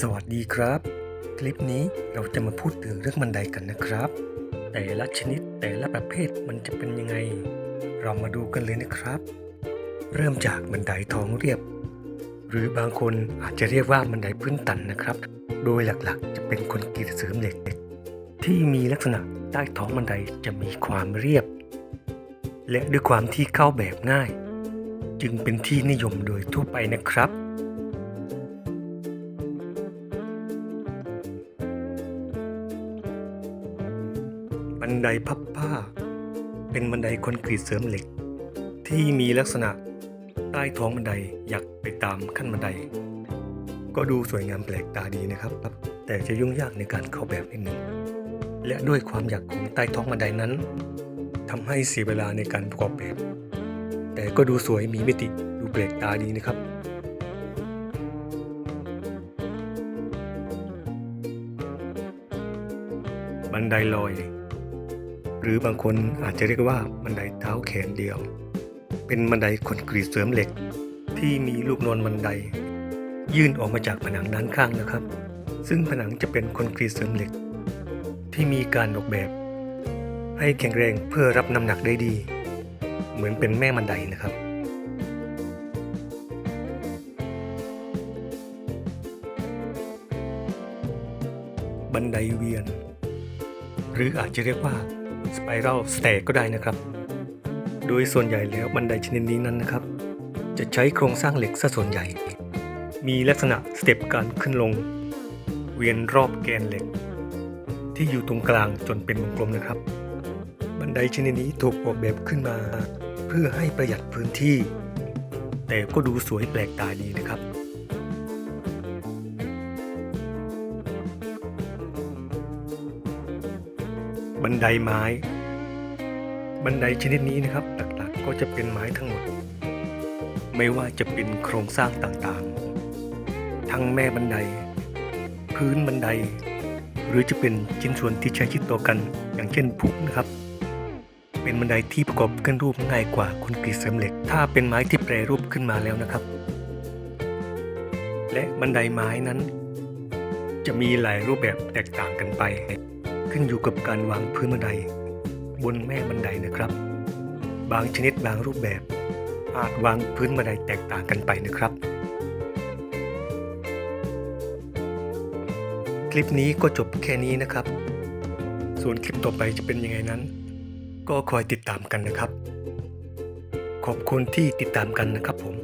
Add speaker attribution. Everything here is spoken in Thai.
Speaker 1: สวัสดีครับ คลิปนี้เราจะมาพูดถึงเรื่องบันไดกันนะครับ แต่ละชนิดแต่ละประเภทมันจะเป็นยังไง เรามาดูกันเลยนะครับ เริ่มจากบันไดท้องเรียบ หรือบางคนอาจจะเรียกว่าบันไดพื้นตันนะครับ โดยหลักๆ จะเป็นคนกรีตเสริมเหล็ก ที่มีลักษณะใต้ท้องบันไดจะมีความเรียบ และด้วยความที่เข้าแบบง่าย จึงเป็นที่นิยมโดยทั่วไปนะครับ บันไดพับผ้า เป็นบันไดคอนกรีตเสริมเหล็ก ที่มีลักษณะใต้ท้องบันไดหยักไปตามขั้นบันได ก็ดูสวยงามแปลกตาดีนะครับ แต่จะยุ่งยากในการเข้าแบบนิดหนึ่งและด้วยความหยักของใต้ท้องบันไดนั้นทำให้เสียเวลาในการประกอบแบบ แต่ก็ดูสวยมีมิติดูแปลกตาดีนะครับบันไดลอย หรือบางคนอาจจะเรียกว่าบันไดเท้าแขนเดียว เป็นบันไดคอนกรีตเสริมเหล็ก ที่มีลูกนอนบันได ยื่นออกมาจากผนังด้านข้างนะครับ ซึ่งผนังจะเป็นคอนกรีตเสริมเหล็ก ที่มีการออกแบบ ให้แข็งแรงเพื่อรับน้ำหนักได้ดี เหมือนเป็นแม่บันไดนะครับบันไดเวียน หรืออาจจะเรียกว่า สไปรัลสเตก็ได้นะครับ โดยส่วนใหญ่แล้วบันไดชนิดนี้นั้นนะครับ จะใช้โครงสร้างเหล็กซะส่วนใหญ่ มีลักษณะสเต็ปการขึ้นลง เวียนรอบแกนเหล็ก ที่อยู่ตรงกลางจนเป็นวงกลมนะครับ บันไดชนิดนี้ถูกออกแบบขึ้นมา เพื่อให้ประหยัดพื้นที่ แต่ก็ดูสวยแปลกตาดีนะครับ บันไดไม้ บันไดชนิดนี้นะครับหลักๆก็จะเป็นไม้ทั้งหมด ไม่ว่าจะเป็นโครงสร้างต่างๆ ทั้งแม่บันได พื้นบันได หรือจะเป็นชิ้นส่วนที่ใช้ชิดต่อกัน อย่างเช่นพุกนะครับ เป็นบันไดที่ประกอบขึ้นรูปง่ายกว่าคอนกรีตเสริมเหล็ก ถ้าเป็นไม้ที่แปรรูปขึ้นมาแล้วนะครับ และบันไดไม้นั้น จะมีหลายรูปแบบแตกต่างกันไป ขึ้นอยู่กับการวางพื้นบันได บนแม่บันไดนะครับ บางชนิดบางรูปแบบ อาจวางพื้นบันไดแตกต่างกันไปนะครับ คลิปนี้ก็จบแค่นี้นะครับ ส่วนคลิปต่อไปจะเป็นยังไงนั้น ก็คอยติดตามกันนะครับ ขอบคุณที่ติดตามกันนะครับผม